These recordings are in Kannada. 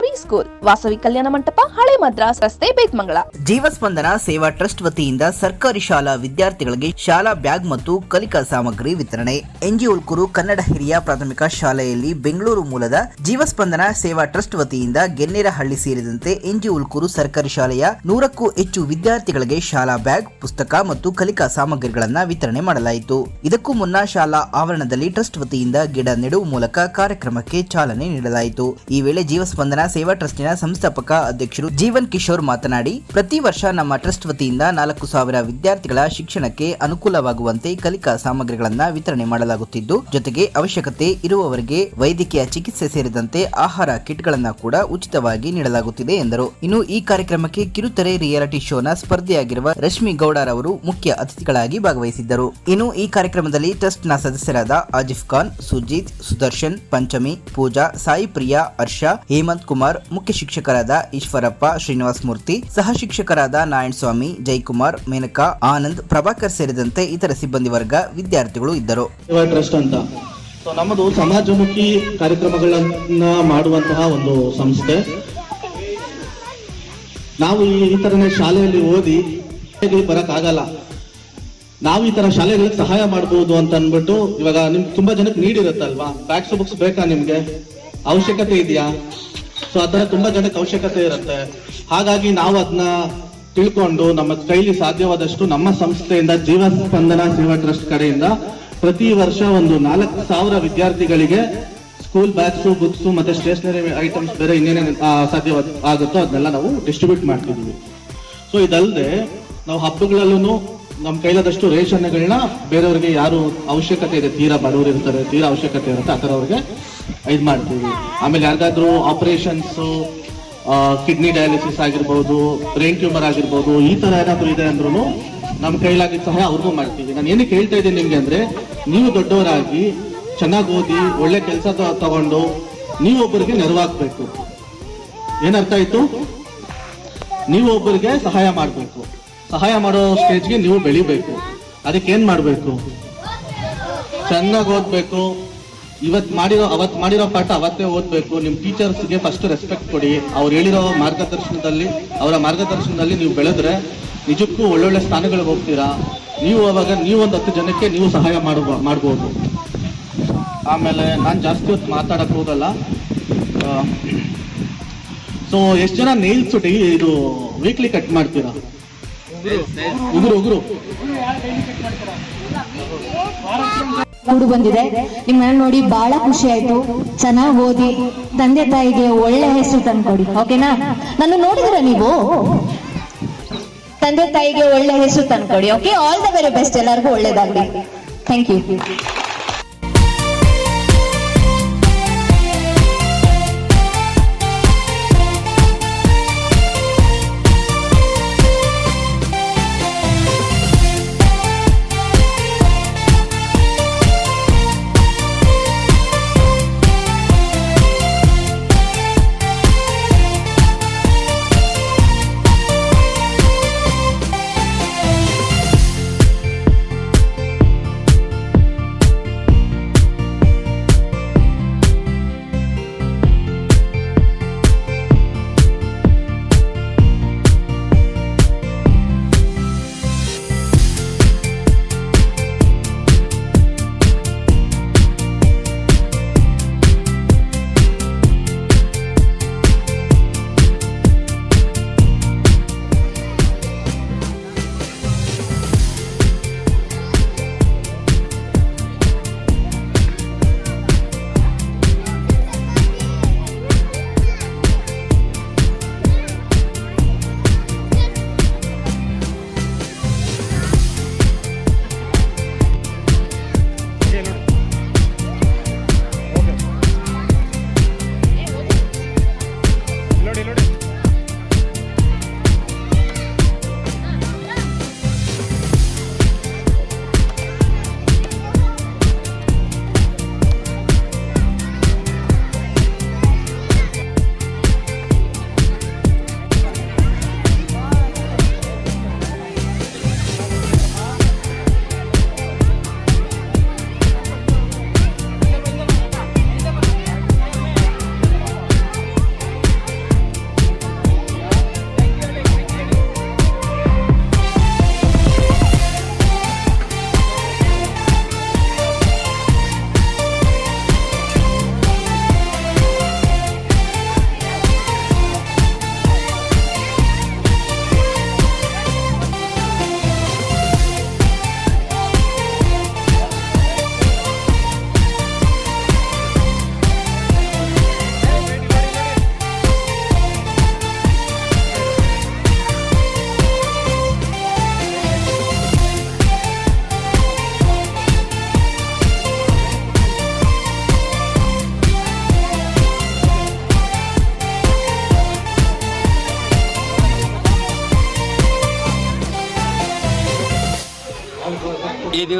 pre school, Vasavi Kalyana Mantapa, ಹಳೆ ಮದ್ರಾಸ್ ರಸ್ತೆ, ಬೇತ್ಮಂಗಳ. ಜೀವಸ್ಪಂದನ ಸೇವಾ ಟ್ರಸ್ಟ್ ವತಿಯಿಂದ ಸರ್ಕಾರಿ ಶಾಲಾ ವಿದ್ಯಾರ್ಥಿಗಳಿಗೆ ಶಾಲಾ ಬ್ಯಾಗ್ ಮತ್ತು ಕಲಿಕಾ ಸಾಮಗ್ರಿ ವಿತರಣೆ. ಎನ್ಜಿ ಉಲ್ಕೂರು ಕನ್ನಡ ಹಿರಿಯ ಪ್ರಾಥಮಿಕ ಶಾಲೆಯಲ್ಲಿ ಬೆಂಗಳೂರು ಮೂಲದ ಜೀವಸ್ಪಂದನ ಸೇವಾ ಟ್ರಸ್ಟ್ ವತಿಯಿಂದ ಗೆನ್ನೇರಹಳ್ಳಿ ಸೇರಿದಂತೆ ಎನ್ಜಿ ಉಲ್ಕೂರು ಸರ್ಕಾರಿ ಶಾಲೆಯ ನೂರಕ್ಕೂ ಹೆಚ್ಚು ವಿದ್ಯಾರ್ಥಿಗಳಿಗೆ ಶಾಲಾ ಬ್ಯಾಗ್, ಪುಸ್ತಕ ಮತ್ತು ಕಲಿಕಾ ಸಾಮಗ್ರಿಗಳನ್ನು ವಿತರಣೆ ಮಾಡಲಾಯಿತು. ಇದಕ್ಕೂ ಮುನ್ನ ಶಾಲಾ ಆವರಣದಲ್ಲಿ ಟ್ರಸ್ಟ್ ವತಿಯಿಂದ ಗಿಡ ನೆಡುವ ಮೂಲಕ ಕಾರ್ಯಕ್ರಮಕ್ಕೆ ಚಾಲನೆ ನೀಡಲಾಯಿತು. ಈ ವೇಳೆ ಜೀವಸ್ಪಂದನ ಸೇವಾ ಟ್ರಸ್ಟಿನ ಸಂಸ್ಥಾಪಕ ಅಧ್ಯಕ್ಷರು ಜೀವನ್ ಕಿಶೋರ್ ಮಾತನಾಡಿ, ಪ್ರತಿ ವರ್ಷ ನಮ್ಮ ಟ್ರಸ್ಟ್ ವತಿಯಿಂದ ನಾಲ್ಕು ಸಾವಿರ ವಿದ್ಯಾರ್ಥಿಗಳ ಶಿಕ್ಷಣಕ್ಕೆ ಅನುಕೂಲವಾಗುವಂತೆ ಕಲಿಕಾ ಸಾಮಗ್ರಿಗಳನ್ನ ವಿತರಣೆ ಮಾಡಲಾಗುತ್ತಿದ್ದು, ಜೊತೆಗೆ ಅವಶ್ಯಕತೆ ಇರುವವರಿಗೆ ವೈದ್ಯಕೀಯ ಚಿಕಿತ್ಸೆ ಸೇರಿದಂತೆ ಆಹಾರ ಕಿಟ್ಗಳನ್ನ ಕೂಡ ಉಚಿತವಾಗಿ ನೀಡಲಾಗುತ್ತಿದೆ ಎಂದರು. ಇನ್ನು ಈ ಕಾರ್ಯಕ್ರಮಕ್ಕೆ ಕಿರುತೆರೆ ರಿಯಾಲಿಟಿ ಶೋನ ಸ್ಪರ್ಧೆಯಾಗಿರುವ ರಶ್ಮಿ ಗೌಡರವರು ಮುಖ್ಯ ಅತಿಥಿಗಳಾಗಿ ಭಾಗವಹಿಸಿದ್ದರು. ಇನ್ನು ಈ ಕಾರ್ಯಕ್ರಮದಲ್ಲಿ ಟ್ರಸ್ಟ್ನ ಸದಸ್ಯರಾದ ಆಜಿಫ್ ಖಾನ್, ಸುಜಿತ್, ಸುದರ್ಶನ್, ಪಂಚಮಿ, ಪೂಜಾ, ಸಾಯಿ ಪ್ರಿಯಾ, ಹರ್ಷ, ಹೇಮಂತ್ ಕುಮಾರ್ ಮುಖ್ಯ ಶಿಕ್ಷಕರಾದ ಈಶ್ವರಪ್ಪ, ಶ್ರೀನಿವಾಸ್ ಮೂರ್ತಿ, ಸಹ ಶಿಕ್ಷಕರಾದ ನಾರಾಯಣ ಸ್ವಾಮಿ ಜೈಕುಮಾರ್ ಮೇನಕಾ, ಆನಂದ್, ಪ್ರಭಾಕರ್ ಸೇರಿದಂತೆ ಇತರ ಸಿಬ್ಬಂದಿ ವರ್ಗ ವಿದ್ಯಾರ್ಥಿಗಳು ಇದ್ದರು. ಟ್ರಸ್ಟ್ ಅಂತ. ನಮ್ಮದು ಸಮಾಜಮುಖಿ ಕಾರ್ಯಕ್ರಮಗಳನ್ನ ಮಾಡುವಂತಹ ಒಂದು ಸಂಸ್ಥೆ. ನಾವು ಈ ತರನೇ ಶಾಲೆಯಲ್ಲಿ ಓದಿ ಬರಕ್ ಆಗಲ್ಲ. ನಾವು ಈ ತರ ಶಾಲೆಗಳಿಗೆ ಸಹಾಯ ಮಾಡಬಹುದು ಅಂತ ಅಂದ್ಬಿಟ್ಟು ಇವಾಗ ನಿಮ್ಗೆ ತುಂಬಾ ಜನಕ್ಕೆ ನೀಡಿರುತ್ತಲ್ವಾ? ಟ್ಯಾಕ್ಸ್ ಬುಕ್ಸ್ ಬೇಕಾ ನಿಮ್ಗೆ? ಅವಶ್ಯಕತೆ ಇದೆಯಾ? ಸೊ ಅದರ ತುಂಬಾ ಜನಕ್ಕೆ ಅವಶ್ಯಕತೆ ಇರುತ್ತೆ. ಹಾಗಾಗಿ ನಾವು ಅದನ್ನ ತಿಳ್ಕೊಂಡು ನಮ್ಮ ಕೈಲಿ ಸಾಧ್ಯವಾದಷ್ಟು ನಮ್ಮ ಸಂಸ್ಥೆಯಿಂದ ಜೀವ ಸ್ಪಂದನ ಸೇವಾ ಟ್ರಸ್ಟ್ ಕಡೆಯಿಂದ ಪ್ರತಿ ವರ್ಷ ಒಂದು ನಾಲ್ಕು ಸಾವಿರ ವಿದ್ಯಾರ್ಥಿಗಳಿಗೆ ಸ್ಕೂಲ್ ಬ್ಯಾಗ್ಸ್, ಬುಕ್ಸ್ ಮತ್ತೆ ಸ್ಟೇಷನರಿ ಐಟಮ್ಸ್ ಬೇರೆ ಇನ್ನೇನೇನು ಸಾಧ್ಯ ಆಗುತ್ತೋ ಅದನ್ನೆಲ್ಲ ನಾವು ಡಿಸ್ಟ್ರಿಬ್ಯೂಟ್ ಮಾಡ್ತಿದ್ವಿ ಸೊ ಇದಲ್ಲದೆ ನಾವು ಹಬ್ಬಗಳಲ್ಲೂ ನಮ್ಮ ಕೈಲಾದಷ್ಟು ರೇಷನ್ಗಳನ್ನ ಬೇರೆಯವ್ರಿಗೆ ಯಾರು ಅವಶ್ಯಕತೆ ಇದೆ, ತೀರಾ ಬಡವರು ಇರ್ತಾರೆ, ತೀರಾ ಅವಶ್ಯಕತೆ ಇರುತ್ತೆ, ಆ ಥರ ಅವ್ರಿಗೆ ಇದು ಮಾಡ್ತೀವಿ. ಆಮೇಲೆ ಯಾರಿಗಾದ್ರೂ ಆಪರೇಷನ್ಸು ಕಿಡ್ನಿ ಡಯಾಲಿಸಿಸ್ ಆಗಿರ್ಬೋದು, ಬ್ರೈನ್ ಟ್ಯೂಮರ್ ಆಗಿರ್ಬೋದು, ಈ ಥರ ಏನಾದರೂ ಇದೆ ಅಂದ್ರೂ ನಮ್ಮ ಕೈಲಾಗಿದ್ದ ಸಹಾಯ ಅವ್ರಿಗೂ ಮಾಡ್ತೀವಿ. ನಾನು ಏನಕ್ಕೆ ಹೇಳ್ತಾ ಇದ್ದೀನಿ ನಿಮಗೆ ಅಂದರೆ, ನೀವು ದೊಡ್ಡವರಾಗಿ ಚೆನ್ನಾಗಿ ಓದಿ, ಒಳ್ಳೆ ಕೆಲಸ ತಗೊಂಡು ನೀವು ಒಬ್ಬರಿಗೆ ನೆರವಾಗಬೇಕು. ಏನರ್ಥ ಆಯಿತು? ನೀವು ಒಬ್ಬರಿಗೆ ಸಹಾಯ ಮಾಡಬೇಕು. ಸಹಾಯ ಮಾಡೋ ಸ್ಟೇಜ್ಗೆ ನೀವು ಬೆಳಿಬೇಕು. ಅದಕ್ಕೆ ಏನು ಮಾಡಬೇಕು? ಚೆನ್ನಾಗಿ ಓದ್ಬೇಕು. ಇವತ್ ಮಾಡಿರೋ ಅವತ್ ಮಾಡಿರೋ ಪಾಠ ಅವತ್ತೇ ಓದ್ಬೇಕು. ನಿಮ್ ಟೀಚರ್ಸ್ಗೆ ಫಸ್ಟ್ ರೆಸ್ಪೆಕ್ಟ್ ಕೊಡಿ. ಅವ್ರು ಹೇಳಿರೋ ಮಾರ್ಗದರ್ಶನದಲ್ಲಿ ಅವರ ಮಾರ್ಗದರ್ಶನದಲ್ಲಿ ನೀವು ಬೆಳೆದ್ರೆ ನಿಜಕ್ಕೂ ಒಳ್ಳೊಳ್ಳೆ ಸ್ಥಾನಗಳಿಗೆ ಹೋಗ್ತೀರಾ. ನೀವು ಅವಾಗ ನೀವು ಒಂದು ಹತ್ತು ಜನಕ್ಕೆ ನೀವು ಸಹಾಯ ಮಾಡ್ಬೋ ಮಾಡ್ಬೋದು. ಆಮೇಲೆ ನಾನು ಜಾಸ್ತಿ ಹೊತ್ತು ಮಾತಾಡಕ್ ಹೋಗಲ್ಲ. ಸೊ ಎಷ್ಟು ಜನ ನೇಲ್ಸ್ ಡೈ ಇದು ವೀಕ್ಲಿ ಕಟ್ ಮಾಡ್ತೀರಾ? ಉಗುರು. ಉಗುರು ಕೂಡು ಬಂದಿದೆ. ನಿಮ್ಮನ್ನ ನೋಡಿ ಬಹಳ ಖುಷಿ ಆಯ್ತು. ಚೆನ್ನಾಗಿ ಓದಿ. ತಂದೆ ತಾಯಿಗೆ ಒಳ್ಳೆ ಹೆಸರು ತಂದ್ಕೊಡಿ ಓಕೆನಾ ನಾನು ನೋಡಿದ್ರ ನೀವು? ತಂದೆ ತಾಯಿಗೆ ಒಳ್ಳೆ ಹೆಸರು ತಂದ್ಕೊಡಿ okay all the very best ಎಲ್ಲರಿಗೂ ಒಳ್ಳೇದಾಗ್ಲಿ. ಥ್ಯಾಂಕ್ ಯು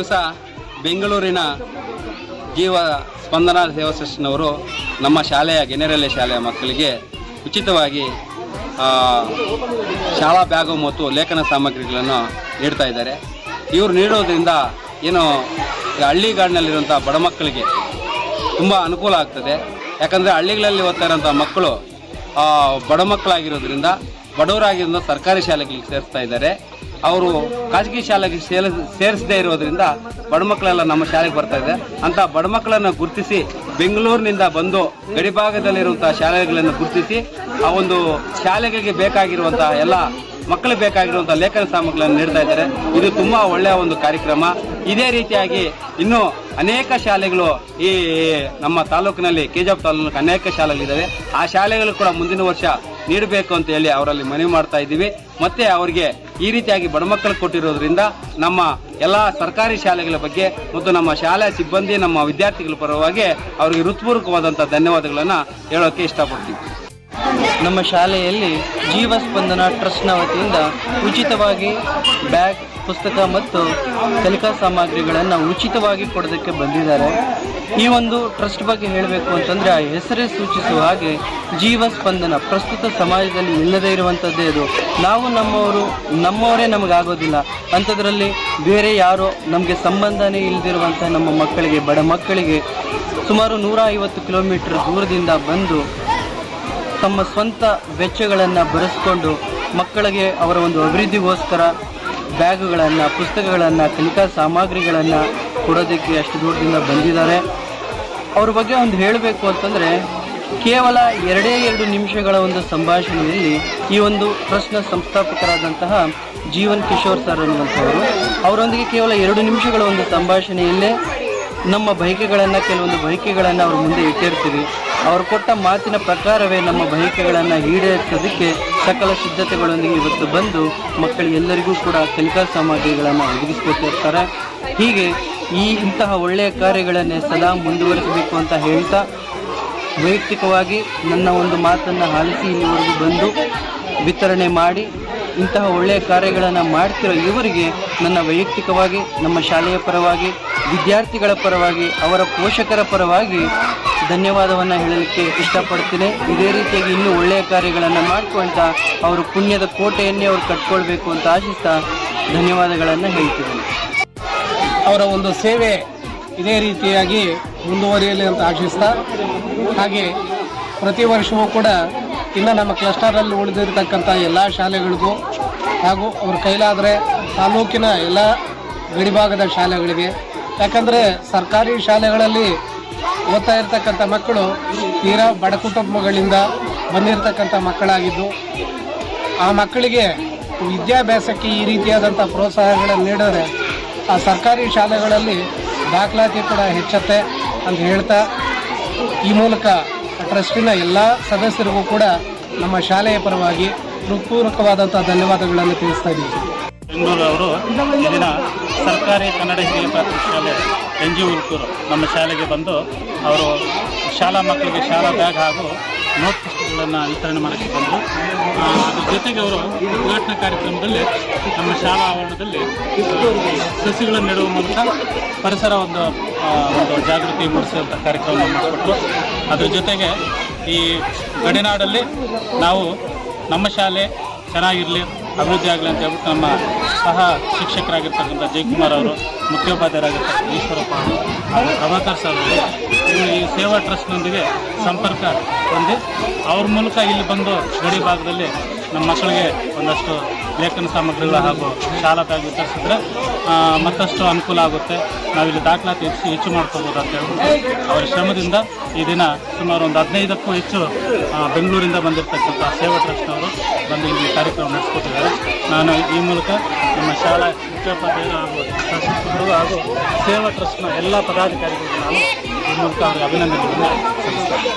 ದಿವಸ ಬೆಂಗಳೂರಿನ ಜೀವ ಸ್ಪಂದನ ಸೇವಾ ಟ್ರಸ್ಟ್ನವರು ನಮ್ಮ ಶಾಲೆಯ, ಗೆನೆರಲೆ ಶಾಲೆಯ ಮಕ್ಕಳಿಗೆ ಉಚಿತವಾಗಿ ಶಾಲಾ ಬ್ಯಾಗು ಮತ್ತು ಲೇಖನ ಸಾಮಗ್ರಿಗಳನ್ನು ನೀಡ್ತಾ ಇದ್ದಾರೆ. ಇವರು ನೀಡೋದ್ರಿಂದ ಏನು ಹಳ್ಳಿಗಾಡಿನಲ್ಲಿರುವಂಥ ಬಡ ಮಕ್ಕಳಿಗೆ ತುಂಬ ಅನುಕೂಲ ಆಗ್ತದೆ. ಯಾಕಂದರೆ ಹಳ್ಳಿಗಳಲ್ಲಿ ಓದ್ತಾ ಇರೋಂಥ ಮಕ್ಕಳು ಬಡ ಮಕ್ಕಳಾಗಿರೋದ್ರಿಂದ ಬಡವರಾಗಿರೋದ್ರಿಂದ ಸರ್ಕಾರಿ ಶಾಲೆಗಳಿಗೆ ಸೇರಿಸ್ತಾ ಇದ್ದಾರೆ. ಅವರು ಖಾಸಗಿ ಶಾಲೆಗೆ ಸೇಲ, ಸೇರಿಸದೇ ಇರೋದ್ರಿಂದ ಬಡ ಮಕ್ಕಳೆಲ್ಲ ನಮ್ಮ ಶಾಲೆಗೆ ಬರ್ತಾ ಇದೆ. ಅಂತ ಬಡ ಮಕ್ಕಳನ್ನು ಗುರುತಿಸಿ ಬೆಂಗಳೂರಿನಿಂದ ಬಂದು ಗಡಿಭಾಗದಲ್ಲಿರುವಂಥ ಶಾಲೆಗಳನ್ನು ಗುರುತಿಸಿ ಆ ಒಂದು ಶಾಲೆಗಳಿಗೆ ಬೇಕಾಗಿರುವಂಥ ಎಲ್ಲ ಮಕ್ಕಳಿಗೆ ಬೇಕಾಗಿರುವಂಥ ಲೇಖನ ಸಾಮಗ್ರಿಗಳನ್ನು ನೀಡ್ತಾ ಇದ್ದಾರೆ. ಇದು ತುಂಬ ಒಳ್ಳೆಯ ಒಂದು ಕಾರ್ಯಕ್ರಮ. ಇದೇ ರೀತಿಯಾಗಿ ಇನ್ನೂ ಅನೇಕ ಶಾಲೆಗಳು ಈ ನಮ್ಮ ತಾಲೂಕಿನಲ್ಲಿ ಕೆಜಾಪ್ ತಾಲೂಕಿನಲ್ಲಿ ಅನೇಕ ಶಾಲೆಗಳಿದ್ದಾವೆ. ಆ ಶಾಲೆಗಳು ಕೂಡ ಮುಂದಿನ ವರ್ಷ ನೀಡಬೇಕು ಅಂತ ಹೇಳಿ ಅವರಲ್ಲಿ ಮನವಿ ಮಾಡ್ತಾ ಇದ್ದೀವಿ. ಮತ್ತೆ ಅವರಿಗೆ ಈ ರೀತಿಯಾಗಿ ಬಡಮಕ್ಕಳು ಕೊಟ್ಟಿರೋದ್ರಿಂದ ನಮ್ಮ ಎಲ್ಲ ಸರ್ಕಾರಿ ಶಾಲೆಗಳ ಬಗ್ಗೆ ಮತ್ತು ನಮ್ಮ ಶಾಲೆಯ ಸಿಬ್ಬಂದಿ, ನಮ್ಮ ವಿದ್ಯಾರ್ಥಿಗಳ ಪರವಾಗಿ ಅವರಿಗೆ ಹೃತ್ಪೂರ್ವಕವಾದಂಥ ಧನ್ಯವಾದಗಳನ್ನು ಹೇಳೋಕ್ಕೆ ಇಷ್ಟಪಡ್ತೀವಿ ನಮ್ಮ ಶಾಲೆಯಲ್ಲಿ ಜೀವ ಸ್ಪಂದನ ಟ್ರಸ್ಟ್ನ ವತಿಯಿಂದ ಉಚಿತವಾಗಿ ಬ್ಯಾಗ್ ಪುಸ್ತಕ ಮತ್ತು ಕಲಿಕಾ ಸಾಮಗ್ರಿಗಳನ್ನು ಉಚಿತವಾಗಿ ಕೊಡೋದಕ್ಕೆ ಬಂದಿದ್ದಾರೆ. ಈ ಒಂದು ಟ್ರಸ್ಟ್ ಬಗ್ಗೆ ಹೇಳಬೇಕು ಅಂತಂದರೆ ಆ ಹೆಸರೇ ಸೂಚಿಸುವ ಹಾಗೆ ಜೀವ ಸ್ಪಂದನ, ಪ್ರಸ್ತುತ ಸಮಾಜದಲ್ಲಿ ಇಲ್ಲದೇ ಇರುವಂಥದ್ದೇ ಅದು. ನಾವು ನಮ್ಮವರು, ನಮ್ಮವರೇ ನಮಗಾಗೋದಿಲ್ಲ. ಅಂಥದ್ರಲ್ಲಿ ಬೇರೆ ಯಾರೋ ನಮಗೆ ಸಂಬಂಧನೇ ಇಲ್ಲದಿರುವಂಥ ನಮ್ಮ ಮಕ್ಕಳಿಗೆ, ಬಡ ಮಕ್ಕಳಿಗೆ ಸುಮಾರು ನೂರ ಐವತ್ತು ಕಿಲೋಮೀಟರ್ ದೂರದಿಂದ ಬಂದು ತಮ್ಮ ಸ್ವಂತ ವೆಚ್ಚಗಳನ್ನು ಬರೆಸ್ಕೊಂಡು ಮಕ್ಕಳಿಗೆ ಅವರ ಒಂದು ಅಭಿವೃದ್ಧಿಗೋಸ್ಕರ ಬ್ಯಾಗುಗಳನ್ನು, ಪುಸ್ತಕಗಳನ್ನು, ಕಲಿಕಾ ಸಾಮಗ್ರಿಗಳನ್ನು ಕೊಡೋದಕ್ಕೆ ಅಷ್ಟು ದೂರದಿಂದ ಬಂದಿದ್ದಾರೆ. ಅವ್ರ ಬಗ್ಗೆ ಒಂದು ಹೇಳಬೇಕು ಅಂತಂದರೆ, ಕೇವಲ ಎರಡೇ ಎರಡು ನಿಮಿಷಗಳ ಒಂದು ಸಂಭಾಷಣೆಯಲ್ಲಿ ಈ ಒಂದು ಟ್ರಸ್ಟ್ನ ಸಂಸ್ಥಾಪಕರಾದಂತಹ ಜೀವನ್ ಕಿಶೋರ್ ಸರ್ ಅನ್ನುವಂಥವರು, ಅವರೊಂದಿಗೆ ಕೇವಲ ಎರಡು ನಿಮಿಷಗಳ ಒಂದು ಸಂಭಾಷಣೆಯಲ್ಲೇ ನಮ್ಮ ಬಯಕೆಗಳನ್ನು, ಕೆಲವೊಂದು ಬಯಕೆಗಳನ್ನು ಅವ್ರ ಮುಂದೆ ಇಟ್ಟಿರ್ತೀವಿ. ಅವ್ರು ಕೊಟ್ಟ ಮಾತಿನ ಪ್ರಕಾರವೇ ನಮ್ಮ ಬಯಕೆಗಳನ್ನು ಈಡೇರಿಸೋದಕ್ಕೆ ಸಕಲ ಸಿದ್ಧತೆಗಳೊಂದಿಗೆ ಇವತ್ತು ಬಂದು ಮಕ್ಕಳಿಗೆಲ್ಲರಿಗೂ ಕೂಡ ಕಲಿಕಾ ಸಾಮಗ್ರಿಗಳನ್ನು ಒದಗಿಸ್ಕೊಟ್ಟಿರ್ತಾರೆ ಹೀಗೆ ಈ ಇಂತಹ ಒಳ್ಳೆಯ ಕಾರ್ಯಗಳನ್ನೇ ಸದಾ ಮುಂದುವರಿಸಬೇಕು ಅಂತ ಹೇಳ್ತಾ ವೈಯಕ್ತಿಕವಾಗಿ ನನ್ನ ಒಂದು ಮಾತನ್ನು ಆಲಿಸಿ ಇಲ್ಲಿವರೆಗೂ ಬಂದು ವಿತರಣೆ ಮಾಡಿ ಇಂತಹ ಒಳ್ಳೆಯ ಕಾರ್ಯಗಳನ್ನು ಮಾಡ್ತಿರೋ ಇವರಿಗೆ ನನ್ನ ವೈಯಕ್ತಿಕವಾಗಿ, ನಮ್ಮ ಶಾಲೆಯ ಪರವಾಗಿ, ವಿದ್ಯಾರ್ಥಿಗಳ ಪರವಾಗಿ, ಅವರ ಪೋಷಕರ ಪರವಾಗಿ ಧನ್ಯವಾದವನ್ನು ಹೇಳಲಿಕ್ಕೆ ಇಷ್ಟಪಡ್ತೀನಿ. ಇದೇ ರೀತಿಯಾಗಿ ಇನ್ನೂ ಒಳ್ಳೆಯ ಕಾರ್ಯಗಳನ್ನು ಮಾಡ್ಕೊಳ್ತಾ ಅವರು ಪುಣ್ಯದ ಕೋಟೆಯನ್ನೇ ಅವ್ರು ಕಟ್ಕೊಳ್ಬೇಕು ಅಂತ ಆಶಿಸ್ತಾ ಧನ್ಯವಾದಗಳನ್ನು ಹೇಳ್ತಿದ್ದೀನಿ. ಅವರ ಒಂದು ಸೇವೆ ಇದೇ ರೀತಿಯಾಗಿ ಮುಂದುವರಿಯಲಿ ಅಂತ ಆಶಿಸ್ತಾ, ಹಾಗೆ ಪ್ರತಿ ವರ್ಷವೂ ಕೂಡ ಇನ್ನು ನಮ್ಮ ಕ್ಲಸ್ಟರಲ್ಲಿ ಉಳಿದಿರ್ತಕ್ಕಂಥ ಎಲ್ಲ ಶಾಲೆಗಳಿಗೂ ಹಾಗೂ ಅವ್ರ ಕೈಲಾದರೆ ತಾಲೂಕಿನ ಎಲ್ಲ ಗಡಿಭಾಗದ ಶಾಲೆಗಳಿಗೆ. ಯಾಕಂದರೆ ಸರ್ಕಾರಿ ಶಾಲೆಗಳಲ್ಲಿ ಓದ್ತಾ ಇರ್ತಕ್ಕಂಥ ಮಕ್ಕಳು ತೀರಾ ಬಡ ಕುಟುಂಬಗಳಿಂದ ಬಂದಿರತಕ್ಕಂಥ ಮಕ್ಕಳಾಗಿದ್ದು, ಆ ಮಕ್ಕಳಿಗೆ ವಿದ್ಯಾಭ್ಯಾಸಕ್ಕೆ ಈ ರೀತಿಯಾದಂಥ ಪ್ರೋತ್ಸಾಹಗಳನ್ನು ನೀಡಿದ್ರೆ ಆ ಸರ್ಕಾರಿ ಶಾಲೆಗಳಲ್ಲಿ ದಾಖಲಾತಿ ಕೂಡ ಹೆಚ್ಚತ್ತೆ ಅಂತ ಹೇಳ್ತಾ, ಈ ಮೂಲಕ ಟ್ರಸ್ಟಿನ ಎಲ್ಲ ಸದಸ್ಯರಿಗೂ ಕೂಡ ನಮ್ಮ ಶಾಲೆಯ ಪರವಾಗಿ ಹೃತ್ಪೂರ್ವಕವಾದಂಥ ಧನ್ಯವಾದಗಳನ್ನು ತಿಳಿಸ್ತಾ ಇದ್ದೀವಿ ಬೆಂಗಳೂರು ಅವರು ಸರ್ಕಾರಿ ಕನ್ನಡ ಹಿರಿಯ ಪ್ರಾಥಮಿಕ ಶಾಲೆ ಎನ್ ಜಿ ಉಲ್ಕೂರು ನಮ್ಮ ಶಾಲೆಗೆ ಬಂದು ಅವರು ಶಾಲಾ ಮಕ್ಕಳಿಗೆ ಶಾಲಾ ಬ್ಯಾಗ್ ಹಾಗೂ ನೋಟ್ ಪುಸ್ತಕಗಳನ್ನು ವಿತರಣೆ ಮಾಡೋಕ್ಕೆ ಬಂದರು. ಅದ್ರ ಜೊತೆಗೆ ಅವರು ಉದ್ಘಾಟನಾ ಕಾರ್ಯಕ್ರಮದಲ್ಲಿ ನಮ್ಮ ಶಾಲಾ ಆವರಣದಲ್ಲಿ ಸಸಿಗಳನ್ನು ನೆಡುವ ಮೂಲಕ ಪರಿಸರ ಒಂದು ಒಂದು ಜಾಗೃತಿ ಮೂಡಿಸುವಂಥ ಕಾರ್ಯಕ್ರಮ ಮಾಡಿಕೊಟ್ಟರು ಅದ್ರ ಜೊತೆಗೆ ಈ ಗಡಿನಾಡಲ್ಲಿ ನಾವು ನಮ್ಮ ಶಾಲೆ ಚೆನ್ನಾಗಿರಲಿ ಅಭಿವೃದ್ಧಿ ಆಗಲಿ ಅಂತ ಹೇಳ್ಬಿಟ್ಟು ನಮ್ಮ ಸಹ ಶಿಕ್ಷಕರಾಗಿರ್ತಕ್ಕಂಥ ಜಯಕುಮಾರ್ ಅವರು, ಮುಖ್ಯೋಪಾಧ್ಯಾಯರಾಗಿರ್ತಕ್ಕಂಥ ಈಶ್ವರಪ್ಪ ಅವರು, ಹಾಗೂ ಪ್ರಭಾಕರ್ ಸರ್ ಅವರು ಈ ಸೇವಾ ಟ್ರಸ್ಟ್ನೊಂದಿಗೆ ಸಂಪರ್ಕ ಹೊಂದಿ ಅವ್ರ ಮೂಲಕ ಇಲ್ಲಿ ಬಂದು ಗಡಿ ಭಾಗದಲ್ಲಿ ನಮ್ಮ ಮಕ್ಕಳಿಗೆ ಒಂದಷ್ಟು ಲೇಖನ ಸಾಮಗ್ರಿಗಳು ಹಾಗೂ ಶಾಲಾ ಬ್ಯಾಗ್ ವಿತರಿಸಿದ್ರೆ ಮತ್ತಷ್ಟು ಅನುಕೂಲ ಆಗುತ್ತೆ. ನಾವಿಲ್ಲಿ ದಾಖಲಾತಿ ಹೆಚ್ಚು ಹೆಚ್ಚು ಮಾಡ್ಕೋಬೋದು ಅಂತ ಹೇಳ್ಬೋದು. ಅವರ ಶ್ರಮದಿಂದ ಈ ದಿನ ಸುಮಾರು ಒಂದು ಹದಿನೈದಕ್ಕೂ ಹೆಚ್ಚು ಬೆಂಗಳೂರಿಂದ ಬಂದಿರತಕ್ಕಂಥ ಸೇವಾ ಟ್ರಸ್ಟ್ನವರು ಬಂದು ಇಲ್ಲಿ ಕಾರ್ಯಕ್ರಮ ನಡೆಸ್ಕೊಟ್ಟಿದ್ದಾರೆ. ನಾನು ಈ ಮೂಲಕ ನಮ್ಮ ಶಾಲಾ ಮುಖ್ಯೋಪಾಧ್ಯಾಯರು ಹಾಗೂ ಶಿಕ್ಷಕರು ಹಾಗೂ ಸೇವಾ ಟ್ರಸ್ಟ್ನ ಎಲ್ಲ ಪದಾಧಿಕಾರಿಗಳು ನಾನು ಈ ಮೂಲಕ ಅವರಿಗೆ ಅಭಿನಂದನೆಗಳನ್ನು ಸಲ್ಲಿಸ್ತೇನೆ.